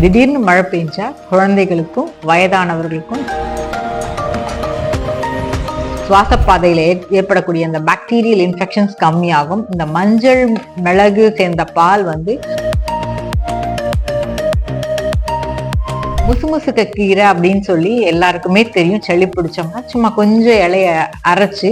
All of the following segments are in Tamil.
திடீர்னு மழை பெஞ்சா குழந்தைகளுக்கும் வயதானவர்களுக்கும் சுவாச பாதையில ஏற்- ஏற்படக்கூடிய அந்த பாக்டீரியல் இன்ஃபெக்ஷன்ஸ் கம்மியாகும். இந்த மஞ்சள் மிளகு சேர்ந்த பால் வந்து முசுமுசுக்க கீரை அப்படின்னு சொல்லி எல்லாருக்குமே தெரியும். சளி பிடிச்சோம்னா சும்மா கொஞ்சம் இலைய அரைச்சு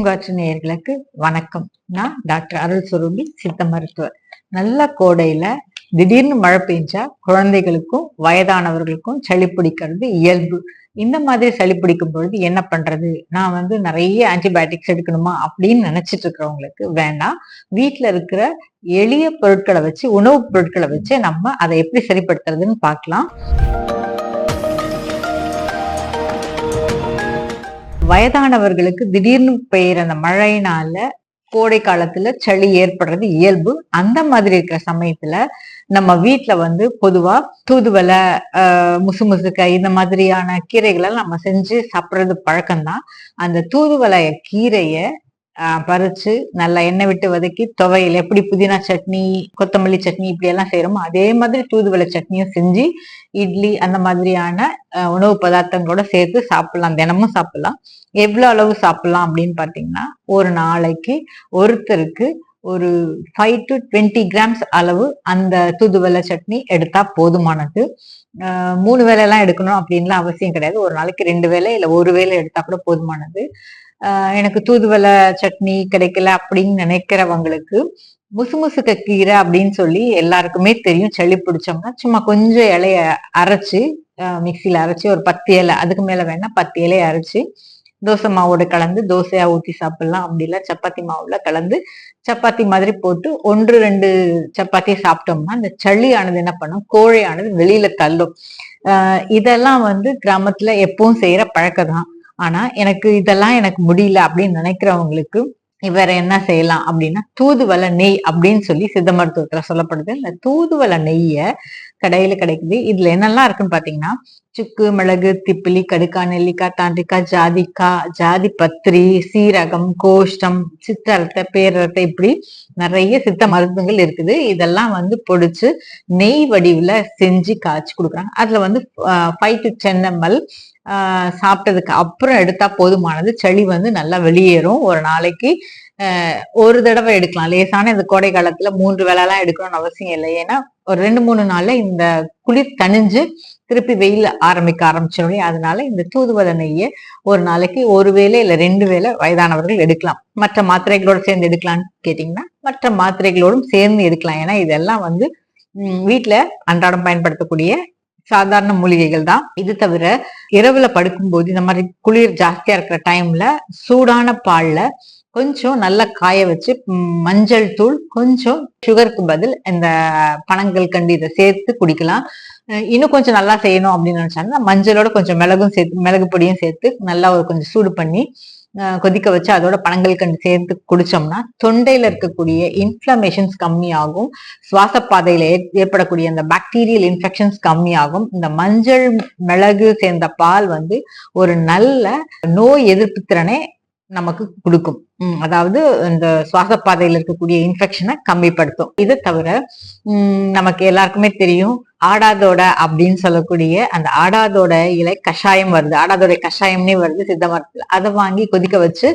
பூங்காற்று நேயர்களுக்கு வணக்கம். நான் டாக்டர் அருள் சுரூபி சித்த மருத்துவர். நல்ல கோடையில திடீர்னு மழை பெஞ்சா குழந்தைகளுக்கும் வயதானவர்களுக்கும் சளி பிடிக்கிறது இயல்பு. இந்த மாதிரி சளி பிடிக்கும் பொழுது என்ன பண்றது? நான் வந்து நிறைய ஆன்டிபயோட்டிக்ஸ் எடுக்கணுமா அப்படின்னு நினைச்சிட்டு இருக்கிறவங்களுக்கு வேண்டாம் வீட்டுல இருக்கிற எளிய பொருட்களை வச்சு உணவுப் பொருட்களை வச்சு நம்ம அதை எப்படி சரிப்படுத்துறதுன்னு பார்க்கலாம். வயதானவர்களுக்கு திடீர்னு பெய்யுற அந்த மழையினால கோடை காலத்துல சளி ஏற்படுறது இயல்பு. அந்த மாதிரி இருக்கிற சமயத்துல நம்ம வீட்டுல வந்து பொதுவா தூதுவளை ஆஹ் முசுமுசுக்காய் இந்த மாதிரியான கீரைகளை நம்ம செஞ்சு சாப்பிடுறது பழக்கம்தான். அந்த தூதுவலைய கீரைய பறிச்சு நல்லா எண்ணெய் விட்டு வதக்கி துவையல் எப்படி புதினா சட்னி கொத்தமல்லி சட்னி இப்படி எல்லாம் செய்யறோமோ அதே மாதிரி தூதுவளை சட்னியும் செஞ்சு இட்லி அந்த மாதிரியான உணவு பதார்த்தங்களோட சேர்த்து சாப்பிடலாம். தினமும் சாப்பிடலாம். எவ்வளோ அளவு சாப்பிடலாம் அப்படின்னு பாத்தீங்கன்னா ஒரு நாளைக்கு ஒருத்தருக்கு ஒரு ஃபைவ் டு டுவெண்ட்டி கிராம்ஸ் அளவு அந்த தூதுவளை சட்னி எடுத்தா போதுமானது. மூணு வேளை எல்லாம் எடுக்கணும் அப்படின்லாம் அவசியம் கிடையாது. ஒரு நாளைக்கு ரெண்டு வேளை இல்லை ஒரு வேளை எடுத்தா கூட போதுமானது. எனக்கு தூதுவளை சட்னி கிடைக்கல அப்படின்னு நினைக்கிறவங்களுக்கு முசுமுசுக்க கீரை அப்படின்னு சொல்லி எல்லாருக்குமே தெரியும். சளி பிடிச்சோம்னா சும்மா கொஞ்சம் இலைய அரைச்சு மிக்சியில அரைச்சு ஒரு பத்து இலை அதுக்கு மேல வேணா பத்து இலைய அரைச்சு தோசை மாவோட கலந்து தோசையா ஊத்தி சாப்பிடலாம் அப்படி சப்பாத்தி மாவுல கலந்து சப்பாத்தி மாதிரி போட்டு ஒன்று ரெண்டு சப்பாத்தி சாப்பிட்டோம்னா இந்த சளியானது என்ன பண்ணும்? கோழையானது வெளியில தள்ளும். இதெல்லாம் வந்து கிராமத்துல எப்பவும் செய்யற பழக்கம் தான் ஆனா எனக்கு இதெல்லாம் எனக்கு முடியல அப்படின்னு நினைக்கிறவங்களுக்கு வேற என்ன செய்யலாம் அப்படின்னா தூதுவளை நெய் அப்படின்னு சொல்லி சித்த மருத்துவத்துல சொல்லப்படுது. இந்த தூதுவளை நெய்ய கடையில கிடைக்குது. இதுல என்னெல்லாம் இருக்குன்னு பாத்தீங்கன்னா சுக்கு மிளகு திப்பிலி கடுக்கா நெல்லிக்காய் தாண்டிக்காய் ஜாதிக்காய் ஜாதி பத்திரி சீரகம் கோஷ்டம் சித்தரத்தை பேரத்தை இப்படி நிறைய சித்த மருந்துகள் இருக்குது. இதெல்லாம் வந்து பொடிச்சு நெய் வடிவுல செஞ்சு காய்ச்சி கொடுக்குறாங்க. அதுல வந்து ஃபைவ் டு டென் எம்எல் சாப்பிட்டதுக்கு அப்புறம் எடுத்தா போதுமானது. சளி வந்து நல்லா வெளியேறும். ஒரு நாளைக்கு ஒரு தடவை எடுக்கலாம். லேசான இந்த கோடை காலத்துல மூன்று வேலைலாம் எடுக்கணும்னு அவசியம் இல்லை. ஏன்னா ஒரு ரெண்டு மூணு நாள்ல இந்த குளிர் தணிஞ்சு திருப்பி வெயில் ஆரம்பிக்க ஆரம்பிச்சிடும் அதனால இந்த தூதுவளை நெய்யை ஒரு நாளைக்கு ஒரு வேளை இல்ல ரெண்டு வேளை வயதானவர்கள் எடுக்கலாம். மற்ற மாத்திரைகளோட சேர்ந்து எடுக்கலாம்னு கேட்டீங்கன்னா மற்ற மாத்திரைகளோடும் சேர்ந்து எடுக்கலாம். ஏன்னா இதெல்லாம் வந்து வீட்டில் அன்றாடம் பயன்படுத்தக்கூடிய சாதாரண மூலிகைகள் தான். இது தவிர இரவுல படுக்கும்போது இந்த மாதிரி குளிர் ஜாஸ்தியா இருக்கிற டைம்ல சூடான பால்ல கொஞ்சம் நல்லா காய வச்சு மஞ்சள் தூள் கொஞ்சம் சுகருக்கு பதில் இந்த பனங்கள் கண்டு இதை சேர்த்து குடிக்கலாம். அஹ் இன்னும் கொஞ்சம் நல்லா செய்யணும் அப்படின்னு நினைச்சாங்கன்னா மஞ்சளோட கொஞ்சம் மிளகும் சேர்த்து மிளகு பொடியும் சேர்த்து நல்லா ஒரு கொஞ்சம் சூடு பண்ணி கொதிக்க வச்சு அதோட பழங்கள் கண்டு சேர்த்து குடிச்சோம்னா தொண்டையில இருக்கக்கூடிய இன்ஃப்ளமேஷன்ஸ் கம்மியாகும். சுவாச பாதையில ஏற்- ஏற்படக்கூடிய அந்த பாக்டீரியல் இன்ஃபெக்ஷன்ஸ் கம்மியாகும். இந்த மஞ்சள் மிளகு சேர்ந்த பால் வந்து ஒரு நல்ல நோய் எதிர்ப்பு திறனை நமக்கு கொடுக்கும். உம் அதாவது இந்த சுவாச பாதையில இருக்கக்கூடிய இன்ஃபெக்ஷனை கம்மிப்படுத்தும். இதை தவிர நமக்கு எல்லாருக்குமே தெரியும் ஆடாதோட அப்படின்னு சொல்லக்கூடிய அந்த ஆடாதோட இலை கஷாயம் வருது. ஆடாதோட கஷாயம்னே வருது சித்த மரத்துல அதை வாங்கி கொதிக்க வச்சு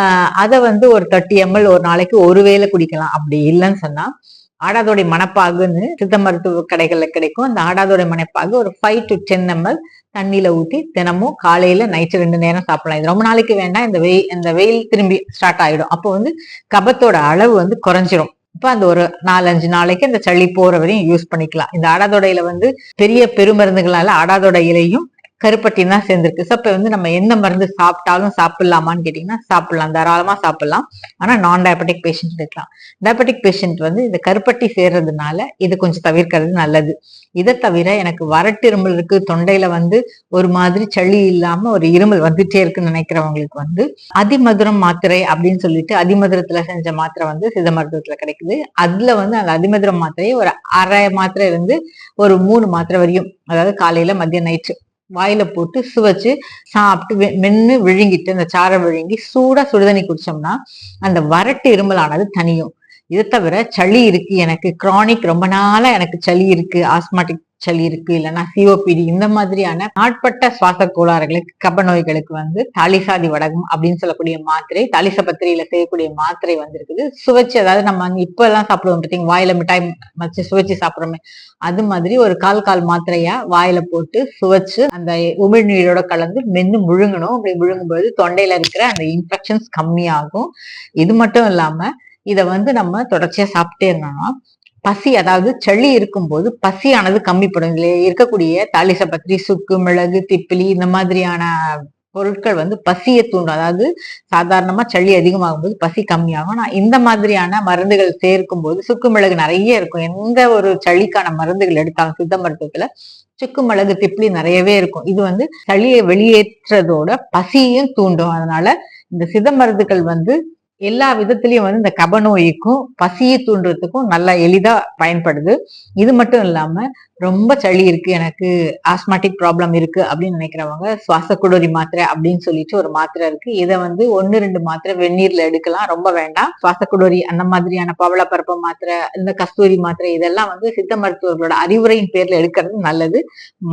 ஆஹ் அதை வந்து ஒரு தேர்ட்டி எம்எல் ஒரு நாளைக்கு ஒரு வேளை குடிக்கலாம். அப்படி இல்லைன்னு சொன்னா ஆடாதோடை மணப்பாகுன்னு சித்த மருத்துவ கடைகள்ல கிடைக்கும். அந்த ஆடாதோடை மணப்பாகு ஒரு ஃபைவ் டு டென் எம்எல் தண்ணியில ஊத்தி தினமும் காலையில நைட்டு ரெண்டு நேரம் சாப்பிடலாம். இது ரொம்ப நாளைக்கு வேண்டாம். இந்த வெயில் இந்த வெயில் திரும்பி ஸ்டார்ட் ஆயிடும். அப்போ வந்து கபத்தோட அளவு வந்து குறைஞ்சிரும். இப்ப அந்த ஒரு நாலஞ்சு நாளைக்கு அந்த சளி போற வரையும் யூஸ் பண்ணிக்கலாம். இந்த ஆடாதொடையில வந்து பெரிய பெருமருந்துகளால ஆடாதோட இலையும் கருப்பட்டி தான் சேர்ந்துருக்கு. ஸோ இப்போ வந்து நம்ம எந்த மருந்து சாப்பிட்டாலும் சாப்பிடலாமான்னு கேட்டிங்கன்னா சாப்பிடலாம். தாராளமாக சாப்பிடலாம். ஆனால் நான் டயபெட்டிக் பேஷண்ட் எடுக்கலாம் டயபெட்டிக் பேஷண்ட் வந்து இந்த கருப்பட்டி சேர்றதுனால இது கொஞ்சம் தவிர்க்கிறது நல்லது. இதை தவிர எனக்கு வறட்டு இருமல் இருக்கு. தொண்டையில வந்து ஒரு மாதிரி சளி இல்லாம ஒரு இருமல் வந்துட்டே இருக்குன்னு நினைக்கிறவங்களுக்கு வந்து அதிமதுரம் மாத்திரை அப்படின்னு சொல்லிட்டு அதிமதுரத்துல செஞ்ச மாத்திரை வந்து சித மருத்துவத்துல கிடைக்குது. அதுல வந்து அந்த அதிமதுரம் மாத்திரையை ஒரு அரை மாத்திரை இருந்து ஒரு மூணு மாத்திரை வரையும் அதாவது காலையில மதியம் நைட்டு வாயில போட்டு சுவைச்சு சாப்பிட்டு மென்னு விழுங்கிட்டு அந்த சாரை விழுங்கி சூடா சுடுதண்ணி குடிச்சோம்னா அந்த வறட்டு இருமலானது தனியும். இதை தவிர சளி இருக்கு எனக்கு. கிரானிக் ரொம்ப நாளா எனக்கு சளி இருக்கு ஆஸ்மாட்டிக் சளி இருக்கு இல்லைன்னா சிஓபிடி இந்த மாதிரியான நாட்பட்ட சுவாச கோளாறுகளுக்கு கப நோய்களுக்கு வந்து தாலிசாதி வடகம் அப்படின்னு சொல்லக்கூடிய மாத்திரை தாலிசபத்திரியில செய்யக்கூடிய மாத்திரை வந்திருக்குது. சுவைச்சு அதாவது நம்ம இப்ப எல்லாம் சாப்பிடுவோம் பார்த்தீங்க வாயில மிட்டாய் வச்சு சுவைச்சு சாப்பிடுறோமே அது மாதிரி ஒரு கால் கால் மாத்திரையா வாயில போட்டு சுவைச்சு அந்த உமிழ்நீரோட கலந்து மென்னு முழுங்கணும். அப்படி முழுங்கும்போது தொண்டையில இருக்கிற அந்த இன்ஃபெக்ஷன்ஸ் கம்மியாகும். இது மட்டும் இல்லாம இதை வந்து நம்ம தொடர்ச்சியா சாப்பிட்டே இருந்தோம்னா பசி அதாவது சளி இருக்கும்போது பசியானது கம்மிப்படும். இதுல இருக்கக்கூடிய தாலிச பத்திரி சுக்கு மிளகு திப்பிலி இந்த மாதிரியான பொருட்கள் வந்து பசியை தூண்டும். அதாவது சாதாரணமா சளி அதிகமாகும் போது பசி கம்மியாகும். ஆனா இந்த மாதிரியான மருந்துகள் சேர்க்கும் போது சுக்கு மிளகு நிறைய இருக்கும். எந்த ஒரு சளிக்கான மருந்துகள் எடுத்தாலும் சித்த மருத்துவத்துல சுக்கு மிளகு திப்பிலி நிறையவே இருக்கும். இது வந்து சளியை வெளியேற்றதோட பசியையும் தூண்டும். அதனால இந்த சித மருந்துகள் வந்து எல்லா விதத்திலையும் வந்து இந்த கப நோய்க்கும் பசியை தூண்டுறதுக்கும் நல்லா எளிதா பயன்படுது. இது மட்டும் இல்லாம ரொம்ப சளி இருக்கு எனக்கு ஆஸ்மாட்டிக் ப்ராப்ளம் இருக்கு அப்படின்னு நினைக்கிறவங்க சுவாச குடோரி மாத்திரை அப்படின்னு சொல்லிட்டு ஒரு மாத்திரை இருக்கு. இதை வந்து ஒன்னு ரெண்டு மாத்திரை வெந்நீர்ல எடுக்கலாம். ரொம்ப வேண்டாம். சுவாச குடோரி அந்த மாதிரியான பவளப்பருப்பு மாத்திரை இந்த கஸ்தூரி மாத்திரை இதெல்லாம் வந்து சித்த மருத்துவர்களோட அறிவுரையின் பேர்ல எடுக்கிறது நல்லது.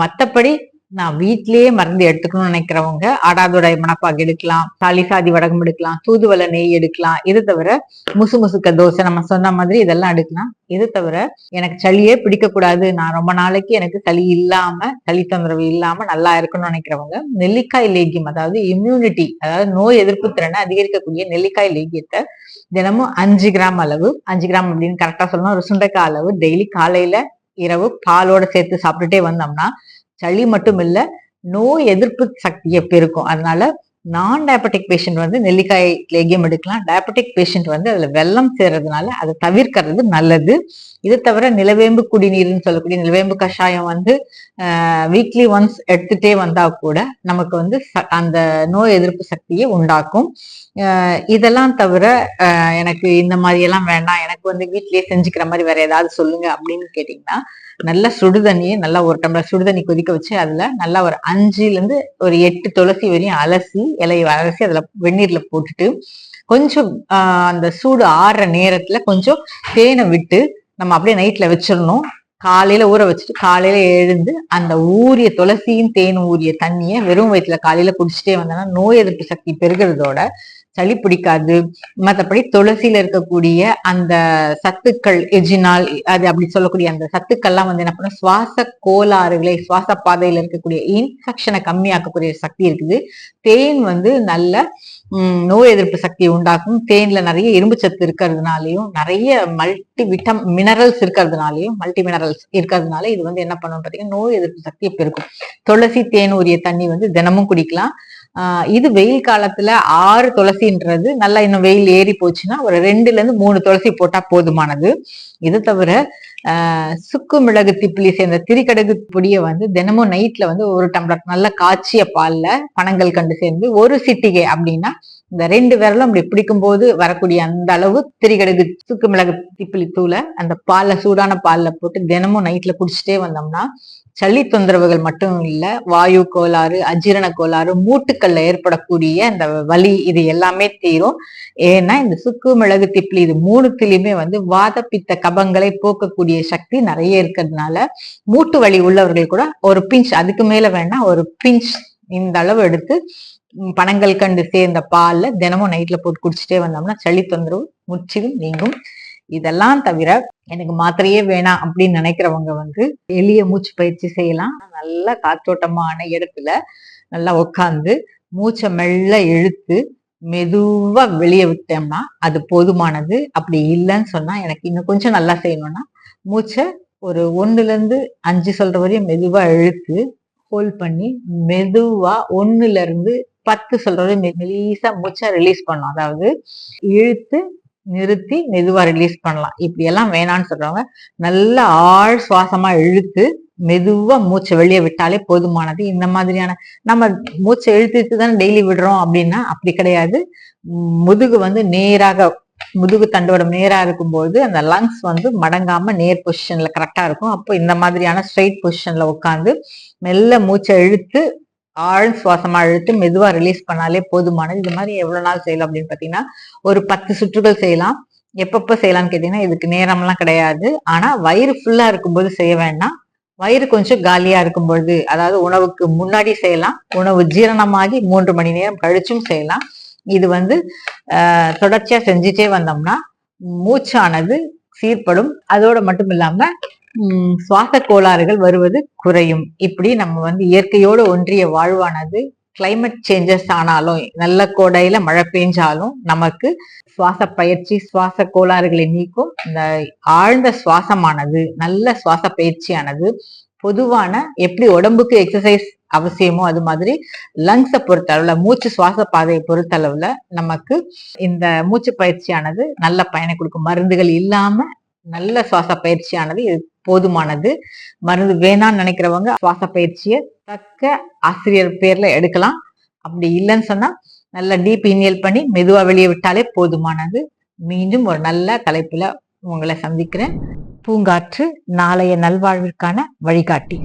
மற்றபடி நான் வீட்லயே மருந்து எடுத்துக்கணும்னு நினைக்கிறவங்க ஆடாதோட மணப்பாக்கு எடுக்கலாம் தாலிசாதி வடகம் எடுக்கலாம் தூதுவளை நெய் எடுக்கலாம் இது தவிர முசு முசுக்க தோசை நம்ம சொன்ன மாதிரி இதெல்லாம் எடுக்கலாம். இது தவிர எனக்கு சளியே பிடிக்க கூடாது நான் ரொம்ப நாளைக்கு எனக்கு சளி இல்லாம சளி தொந்தரவு இல்லாம நல்லா இருக்கணும்னு நினைக்கிறவங்க நெல்லிக்காய் லேகியம் அதாவது இம்யூனிட்டி அதாவது நோய் எதிர்ப்பு திறனை அதிகரிக்கக்கூடிய நெல்லிக்காய் லேகியத்தை தினமும் அஞ்சு கிராம் அளவு அஞ்சு கிராம் அப்படின்னு கரெக்டா சொல்லணும் ஒரு சுண்டைக்காய் அளவு டெய்லி காலையில இரவு பாலோட சேர்த்து சாப்பிட்டுட்டே வந்தோம்னா சளி மட்டும் இல்லை நோய் எதிர்ப்பு சக்தியை பெருக்கும். அதனால நான் டயபெட்டிக் பேஷண்ட் வந்து நெல்லிக்காய் லேகியம் எடுக்கலாம். டயபெட்டிக் பேஷண்ட் வந்து அதுல வெள்ளம் சேர்றதுனால அதை தவிர்க்கிறது நல்லது. இது தவிர நிலவேம்பு குடிநீர்னு சொல்லக்கூடிய நிலவேம்பு கஷாயம் வந்து வீக்லி ஒன்ஸ் எடுத்துட்டே வந்தா கூட நமக்கு வந்து அந்த நோய் எதிர்ப்பு சக்தியை உண்டாக்கும். இதெல்லாம் தவிர எனக்கு இந்த மாதிரி எல்லாம் வேண்டாம். எனக்கு வந்து வீட்லயே செஞ்சுக்கிற மாதிரி வேற ஏதாவது சொல்லுங்க அப்படின்னு கேட்டீங்கன்னா நல்லா சுடுதண்ணியை நல்லா ஒரு டம்ளர் சுடுதண்ணி கொதிக்க வச்சு அதுல நல்லா ஒரு அஞ்சுல இருந்து ஒரு எட்டு துளசி வரையும் அலசி இலையை அலசி அதுல வெந்நீர்ல போட்டுட்டு கொஞ்சம் அந்த சூடு ஆறுற நேரத்துல கொஞ்சம் தேனை விட்டு நம்ம அப்படியே நைட்ல வச்சிடணும். காலையில ஊற வச்சுட்டு காலையில எழுந்து அந்த ஊரிய துளசியும் தேன் ஊரிய தண்ணியை வெறும் வயிற்றுல காலையில குடிச்சிட்டே வந்தோம்னா நோய் எதிர்ப்பு சக்தி பெருகிறதோட சளி பிடிக்காது. மற்றபடி துளசியில இருக்கக்கூடிய அந்த சத்துக்கள் எஜினால் அது அப்படி சொல்லக்கூடிய அந்த சத்துக்கள்லாம் வந்து என்ன பண்ணும்? சுவாச கோளாறுகளை சுவாச பாதையில இருக்கக்கூடிய இன்ஃபெக்ஷனை கம்மியாக்கக்கூடிய சக்தி இருக்குது. தேன் வந்து நல்ல நோய் எதிர்ப்பு சக்தி உண்டாக்கும். தேன்ல நிறைய இரும்பு சத்து இருக்கிறதுனாலையும் நிறைய மல்டி விட்டம் மினரல்ஸ் இருக்கிறதுனாலையும் மல்டி மினரல்ஸ் இருக்கிறதுனால இது வந்து என்ன பண்ணும் பார்த்தீங்கன்னா நோய் எதிர்ப்பு சக்தியை பெருக்கும். துளசி தேன் உரிய தண்ணி வந்து தினமும் குடிக்கலாம். இது வெயில் காலத்துல ஆறு துளசின்றது நல்லா இன்னும் வெயில் ஏறி போச்சுன்னா ஒரு ரெண்டுல இருந்து மூணு துளசி போட்டா போதுமானது. இது தவிர சுக்கு மிளகு திப்பிலி சேர்ந்த திரிக்கடகு பொடியை வந்து தினமும் நைட்ல வந்து ஒரு டம்ளர் நல்ல காய்ச்சிய பால்ல பனங்கள் கண்டு சேர்ந்து ஒரு சிட்டிகை அப்படின்னா இந்த ரெண்டு விரலும் அப்படி பிடிக்கும் போது வரக்கூடிய அந்த அளவு திரிகடுகு சுக்கு மிளகு திப்பிலி தூளை அந்த பால்ல சூடான பால்ல போட்டு தினமும் நைட்ல குடிச்சிட்டே வந்தோம்னா சளி தொந்தரவுகள் மட்டும் இல்ல வாயு கோளாறு அஜீரண கோளாறு மூட்டுக்கள்ல ஏற்படக்கூடிய அந்த வலி இது எல்லாமே தீரும். ஏன்னா இந்த சுக்கு மிளகு திப்பிலி இது மூணுத்திலையுமே வந்து வாத பித்த கபங்களை போக்கக்கூடிய சக்தி நிறைய இருக்கிறதுனால மூட்டு வலி உள்ளவர்கள் கூட ஒரு பிஞ்ச் அதுக்கு மேல வேணா ஒரு பிஞ்ச் இந்த அளவு எடுத்து பனங்கள் கண்டு சேர்ந்த பால்ல தினமும் நைட்ல போட்டு குடிச்சிட்டே வந்தோம்னா சளி தொந்தரவு முற்றிலும் நீங்கும். இதெல்லாம் தவிர எனக்கு மாத்திரையே வேணாம் அப்படின்னு நினைக்கிறவங்க வந்து எளிய மூச்சு பயிற்சி செய்யலாம். நல்ல காற்றோட்டமான இடத்துல நல்லா உட்காந்து மூச்சை மெல்ல இழுத்து மெதுவா வெளியே விட்டோம்னா அது போதுமானது. அப்படி இல்லைன்னு சொன்னா எனக்கு இன்னும் கொஞ்சம் நல்லா செய்யணும்னா மூச்சை ஒரு ஒன்னுல இருந்து அஞ்சு சொல்ற வரையும் மெதுவா இழுத்து ஹோல்ட் பண்ணி மெதுவா ஒன்னுல இருந்து பத்து சொல்றது மெ- மெலிசா மூச்சா ரிலீஸ் பண்ணும் அதாவது இழுத்து நிறுத்தி மெதுவா ரிலீஸ் பண்ணலாம். இப்படி எல்லாம் வேணாம்னு சொல்றவங்க நல்ல ஆழ் சுவாசமா இழுத்து மெதுவா மூச்சை வெளியே விட்டாலே போதுமானது. இந்த மாதிரியான நம்ம மூச்சை இழுத்து இழுத்து தானே டெய்லி விடுறோம் அப்படின்னா அப்படி கிடையாது. முதுகு வந்து நேராக முதுகு தண்டோட நேரா இருக்கும்போது அந்த லங்ஸ் வந்து மடங்காம நேர் பொசிஷன்ல கரெக்டா இருக்கும். அப்போ இந்த மாதிரியான ஸ்ட்ரைட் பொசிஷன்ல உட்காந்து மெல்ல மூச்சை இழுத்து ஆழ் சுவாசமா இழுத்து மெதுவா ரிலீஸ் பண்ணாலே போதுமானது இது மாதிரி எவ்வளவு நாள் செய்யலாம் அப்படின்னு பாத்தீங்கன்னா ஒரு பத்து சுற்றுகள் செய்யலாம். எப்பப்ப செய்யலாம்னு கேட்டீங்கன்னா இதுக்கு நேரம்லாம் கிடையாது. ஆனா வயிறு ஃபுல்லா இருக்கும்போது செய்ய வேண்டாம். வயிறு கொஞ்சம் காலியா இருக்கும்பொழுது அதாவது உணவுக்கு முன்னாடி செய்யலாம். உணவு ஜீரணமாகி மூன்று மணி நேரம் கழிச்சும் செய்யலாம். இது வந்து தொடர்ச்சியா செஞ்சுட்டே வந்தோம்னா மூச்சானது சீர்படும். அதோட மட்டும் இல்லாம சுவாச கோளாறுகள் வருவது குறையும். இப்படி நம்ம வந்து இயற்கையோடு ஒன்றிய வாழ்வானது கிளைமேட் சேஞ்சஸ் ஆனாலும் நல்ல கோடையில மழை பெஞ்சாலும் நமக்கு சுவாச பயிற்சி சுவாச கோளாறுகளை நீக்கும் இந்த ஆழ்ந்த சுவாசமானது நல்ல சுவாச பயிற்சியானது பொதுவான எப்படி உடம்புக்கு எக்ஸசைஸ் அவசியமோ அது மாதிரி லங்ஸை பொறுத்தளவுல மூச்சு சுவாச பாதையை பொறுத்தளவுல நமக்கு இந்த மூச்சு பயிற்சியானது நல்ல பயனை கொடுக்கும். மருந்துகள் இல்லாம நல்ல சுவாச பயிற்சியானது இது போதுமானது. மருந்து வேணாம்னு நினைக்கிறவங்க சுவாச பயிற்சியை தக்க ஆசிரியர் பேர்ல எடுக்கலாம். அப்படி இல்லைன்னு சொன்னா நல்லா டீப் இன்ஹேல் பண்ணி மெதுவா வெளியே விட்டாலே போதுமானது. மீண்டும் ஒரு நல்ல தலைப்புல உங்களை சந்திக்கிறேன். பூங்காற்று நாளைய நல்வாழ்விற்கான வழிகாட்டி.